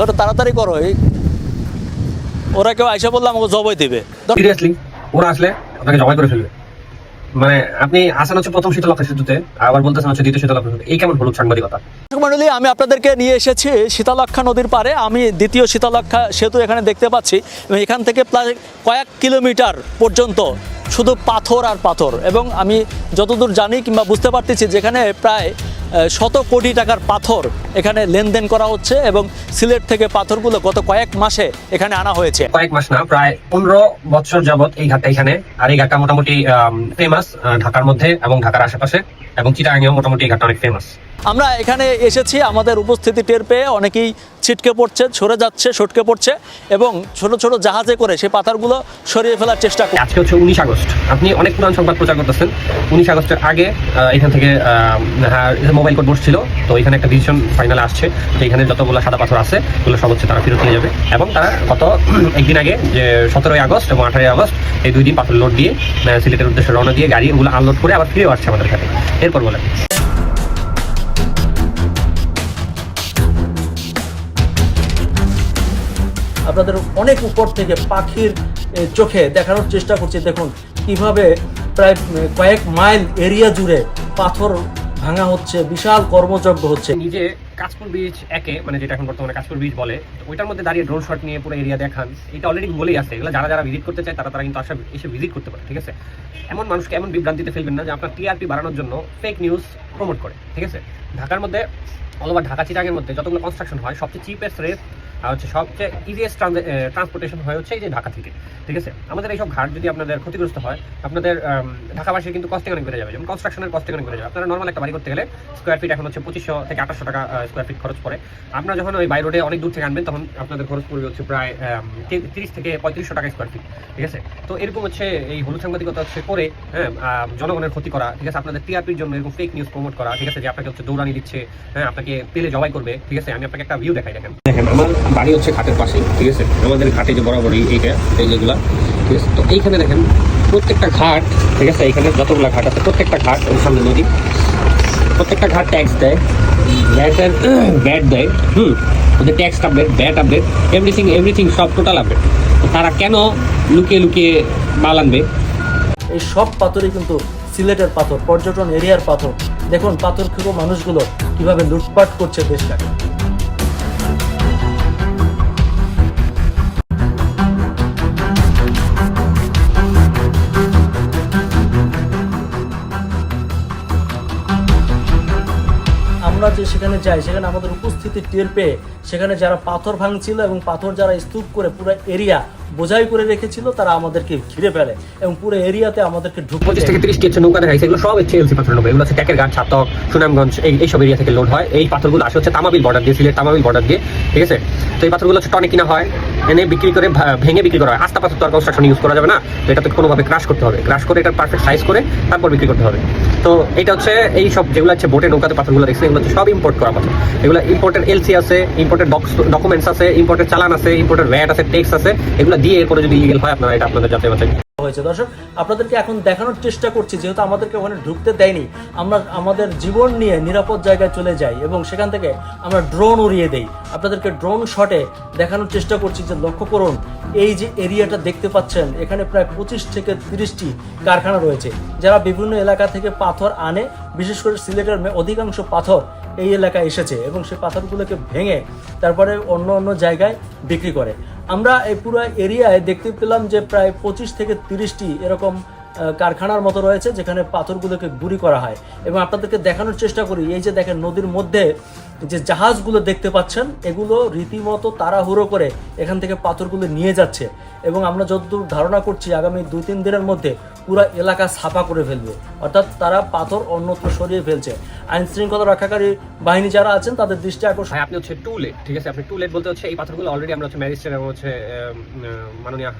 ধরো তাড়াতাড়ি করো ওরা কেউ আইসা বললে আমাকে জবাই দিবে। সিরিয়াসলি ওরা আসলে আপনাকে জবাই করে ফেলবে। মানে আপনি আসেন হচ্ছে প্রথম শীতলক্ষা সেতুতে আবার বলতেছেন হচ্ছে দ্বিতীয় শীতলক্ষা সেতুতে। এই কেমন হলুদ সাংবাদিকতা? মণ্ডলী আমি আপনাদেরকে নিয়ে এসেছি শীতলক্ষা নদীর পারে আমি দ্বিতীয় শীতলক্ষা সেতু এখানে দেখতে পাচ্ছি এখান থেকে প্রায় কয়েক কিলোমিটার পর্যন্ত শুধু পাথর আর পাথর। এবং আমি যতদূর জানি কিংবা বুঝতে পারতেছি যেখানে প্রায় শত কোটি টাকার পাথর এখানে লেনদেন করা হচ্ছে এবং সিলেট থেকে পাথরগুলো গত কয়েক মাসে এখানে আনা হয়েছে। কয়েক মাস না, প্রায় পনেরো বছর যাবৎ এই ঘাটটা এখানে, আর এই ঘাটটা মোটামুটি ফেমাস ঢাকার মধ্যে এবং ঢাকার আশেপাশে, এবং চিটাগাঙ্গেও মোটামুটি এই ঘাটটা অনেক ফেমাস আমরা এখানে এসেছি, আমাদের উপস্থিতি টের পেয়ে অনেকেই ছিটকে পড়ছে, সরে যাচ্ছে, সটকে পড়ছে এবং ছোট ছোট জাহাজে করে সেই পাথরগুলো সরিয়ে ফেলার চেষ্টা করছে। আজকে হচ্ছে উনিশ আগস্ট। আপনি অনেক পুরান সংবাদ প্রচার করতেছেন। উনিশ আগস্টের আগে এখান থেকে মোবাইল কোর্ট বসছিল। তো এখানে একটা ডিসিশন ফাইনাল আসছে যে এখানে যতগুলো সাদা পাথর আছে, এগুলো সব হচ্ছে তারা ফেরত নিয়ে যাবে। এবং তারা গত একদিন আগে, যে সতেরোই আগস্ট এবং আঠারোই আগস্ট, এই দুই দিন পাথর লোড দিয়ে সিলেটের উদ্দেশ্যে রওনা দিয়ে গাড়ি ওগুলো আনলোড করে আবার ফিরে আসছে আমাদের কাছে। এরপর বলেন। আপনাদের অনেক উপর থেকে পাখির চোখে দেখানোর চেষ্টা করছি। দেখুন, কীভাবে প্রায় কয়েক মাইল এরিয়া জুড়ে পাথর ভাঙা হচ্ছে, বিশাল কর্মযজ্ঞ হচ্ছে। নিজে কাজপুর ব্রিজ একে মানে যেটা এখন বর্তমানে কাজপুর ব্রিজ বলে ওইটার মধ্যে দাঁড়িয়ে ড্রোন শট নিয়ে পুরো এরিয়া দেখান। এটা অলরেডি বলেই আছে। এগুলো যারা যারা ভিজিট করতে চায়, তারা তারা কিন্তু আসা, এসে ভিজিট করতে পারে, ঠিক আছে? এমন মানুষকে এমন বিভ্রান্তিতে ফেলবেন না যে আপনার টিআরপি বাড়ানোর জন্য ফেক নিউজ প্রমোট করে, ঠিক আছে? ঢাকার মধ্যে অল ওভার ঢাকা চিটাগের মধ্যে যতগুলো কনস্ট্রাকশন হয়, সবচেয়ে চিপেস্ট রেট আর হচ্ছে সবচেয়ে ইজিয়েস্ট ট্রান্সপোর্টেশন হয় হচ্ছে এই যে ঢাকা থেকে, ঠিক আছে? আমাদের এইসব ঘাট যদি আপনাদের ক্ষতিগ্রস্ত হয়, আপনাদের ঢাকাবাসীর কিন্তু কস্টিং অনেক বেড়ে যাবে। যেমন কনস্ট্রাকশনের কস্টিং অনেক বেড়ে যাবে। আপনারা নর্মাল একটা বাড়ি করতে গেলে স্কোয়ার ফিট এখন হচ্ছে পঁচিশশো থেকে আঠাশশো টাকা স্কোয়ার ফিট খরচ পড়ে। আপনারা যখন ওই বাই রোডে অনেক দূর থেকে আনবেন, তখন আপনাদের খরচ পড়বে হচ্ছে প্রায় তিরিশ থেকে পঁয়ত্রিশশো টাকা স্কোয়ার ফিট ঠিক আছে? তো এরকম হচ্ছে এই হলুদ সাংবাদিকতা হচ্ছে করে হ্যাঁ জনগণের ক্ষতি করা, ঠিক আছে? আপনাদের টিআরপির জন্য এরকম ফেক নিউজ প্রমোট করা, ঠিক আছে? যে আপনাকে হচ্ছে দৌড়ানি দিচ্ছে হ্যাঁ আপনাকে পেলে জবাই করবে, ঠিক আছে? আমি আপনাকে একটা ভিউ দেখাই দেখেন। দেখেন, আমার বাড়ি হচ্ছে ঘাটের পাশেই, ঠিক আছে? আমাদের ঘাটে যে বরাবরই এইটা, এই যেগুলা ঠিক আছে? তো এইখানে দেখেন, প্রত্যেকটা ঘাট, ঠিক আছে? এইখানে যতগুলা ঘাট আছে, প্রত্যেকটা ঘাট ওই সামনে নদী প্রত্যেকটা ঘাট ট্যাক্স দেয় ভ্যাটের ব্যাট দেয়, হুম? ওদের tax update bat update everything everything সব টোটাল আপডেট তারা কেন লুকিয়ে লুকিয়ে মাল আনবে? এই সব পাথরই কিন্তু সিলেটের পাথর, পর্যটন এরিয়ার পাথর। দেখুন পাথর খেকো মানুষগুলো কীভাবে লুটপাট করছে দেশটাকে। আমরা যে সেখানে যাই, সেখানে আমাদের উপস্থিতি টের পেয়ে সেখানে যারা পাথর ভাঙছিল এবং পাথর যারা স্তূপ করে পুরো এরিয়া বোঝাই করে রেখেছিল, তারা আমাদেরকে ঘিরে ফেলে এবং পুরো এরিয়াতে আমাদেরকে ঢুকতে পঁচিশ থেকে তিরিশটি হচ্ছে নৌকা দেখাইছে, এগুলো সব হচ্ছে এলসি পাথর নৌকা। এগুলো হচ্ছে ট্যাকের ঘাট ছাতক, সুনামগঞ্জ, এই এইসব এরিয়া থেকে লোড হয়। এই পাথরগুলো আসে হচ্ছে তামাবিল বর্ডার দিয়ে, সিলেট তামাবিল বর্ডার দিয়ে, ঠিক আছে? তো এই পাথরগুলো হচ্ছে টনে কিনা হয়, এনে বিক্রি করে ভেঙে বিক্রি করা হয়। আস্তা পাথর তো আর কনস্ট্রাকশন ইউজ করা যাবে না, তো এটাতে কোনোভাবে ক্রাশ করতে হবে। ক্রাশ করে এটা পারফেক্ট সাইজ করে তারপর বিক্রি করতে হবে। তো এটা হচ্ছে এই সব যেগুলো হচ্ছে বোটে নৌকাতে পাথরগুলো দেখছে এগুলো হচ্ছে সব ইম্পোর্ট করা পাথর। এগুলো ইম্পোর্টের এলসি আছে ইম্পোর্টের ডকুমেন্টস আছে ইম্পোর্টের চালান আছে ইম্পোর্টের ভ্যাট আছে ট্যাক্স আছে, এগুলো দিয়ে এরপরে যদি ইলিগেল হয়, আপনারা এটা আপনাদের যাচাই বাছাই হয়েছে। দর্শক, আপনাদেরকে এখন দেখানোর চেষ্টা করছি, যেহেতু আমাদেরকে ওখানে ঢুকতে দেয়নি, আমরা আমাদের জীবন নিয়ে নিরাপদ জায়গায় চলে যাই এবং সেখান থেকে আমরা ড্রোন উড়িয়ে দেই। আপনাদেরকে ড্রোন শটে দেখানোর চেষ্টা করছি যে লক্ষ্য করুন, এই যে এরিয়াটা দেখতে পাচ্ছেন, এখানে প্রায় পঁচিশ থেকে তিরিশটি কারখানা রয়েছে, যারা বিভিন্ন এলাকা থেকে পাথর আনে, বিশেষ করে সিলেটের অধিকাংশ পাথর এই এলাকায় এসেছে এবং সে পাথরগুলোকে ভেঙে তারপরে অন্য অন্য জায়গায় বিক্রি করে। আমরা এই পুরো এরিয়ায় দেখতে পেলাম যে প্রায় পঁচিশ থেকে তিরিশটি এরকম কারখানার মতো রয়েছে যেখানে পাথরগুলোকে গুঁড়ি করা হয়। এবং আপনাদেরকে দেখানোর চেষ্টা করি, এই যে দেখেন নদীর মধ্যে যে জাহাজগুলো দেখতে পাচ্ছেন, এগুলো রীতিমতো তাড়াহুড়ো করে এখান থেকে পাথরগুলো নিয়ে যাচ্ছে। এবং আমরা যতদূর ধারণা করছি, আগামী দুই তিন দিনের মধ্যে পুরো এলাকা ছাপা করে ফেলবে। অর্থাৎ তারা পাথর অন্যত্র সরিয়ে ফেলছে। আইন শৃঙ্খলা রক্ষাকারী বাহিনী যারা আছেন, তাদের দৃষ্টি আকর্ষণ আপনি হচ্ছে টু লেট ঠিক আছে? আপনি টু লেট বলতে হচ্ছে এই পাথরগুলো অলরেডি আমরা হচ্ছে ম্যাজিস্ট্রেট এবং হচ্ছে মাননীয়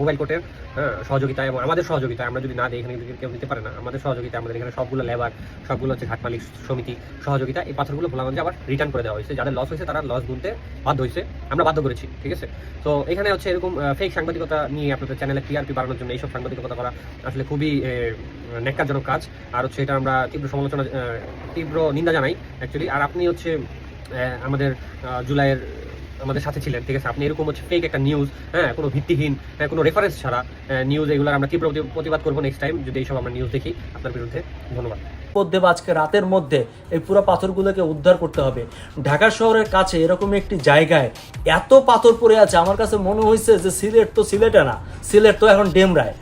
মোবাইল কোর্টের হ্যাঁ, সহযোগিতায় এবং আমাদের সহযোগিতায় আমরা যদি না দিই এখানে কেউ দিতে পারে না। আমাদের সহযোগিতা আমাদের এখানে সবগুলো লেবার সবগুলো হচ্ছে ঘাট মালিক সমিতি সহযোগিতা এই পাথরগুলো ভোলাগঞ্জে আবার রিটার্ন করে দেওয়া হয়েছে। যাদের লস হয়েছে তারা লস গুনতে বাধ্য হয়েছে। আমরা বাধ্য করেছি ঠিক আছে? তো এখানে হচ্ছে এরকম ফেক সাংবাদিকতা নিয়ে আপনাদের চ্যানেলে টিআরপি বাড়ানোর জন্য এইসব সাংবাদিকতা করা আসলে খুবই ন্যাক্কারজনক কাজ। আর হচ্ছে এটা আমরা তীব্র সমালোচনা তীব্র নিন্দা জানাই অ্যাকচুয়ালি আর আপনি হচ্ছে আমাদের জুলাইয়ের আমাদের সাথে ছিলেন ঠিক আছে? আপনি এরকম হচ্ছে ফেক একটা নিউজ হ্যাঁ কোনো ভিত্তিহীন হ্যাঁ, কোনো রেফারেন্স ছাড়া নিউজ এগুলোর আমরা তীব্র প্রতিবাদ করব নেক্সট টাইম যদি এইসব আমরা নিউজ দেখি আপনার বিরুদ্ধে ধন্যবাদ। মধ্যে আজকে রাতের মধ্যে এই পুরো পাথরগুলোকে উদ্ধার করতে হবে। ঢাকা শহরের কাছে এরকম একটি জায়গায় এত পাথর পড়ে আছে আমার কাছে মনে হয়েছে যে সিলেট তো সিলেটে না সিলেট তো এখন ডেমরায়।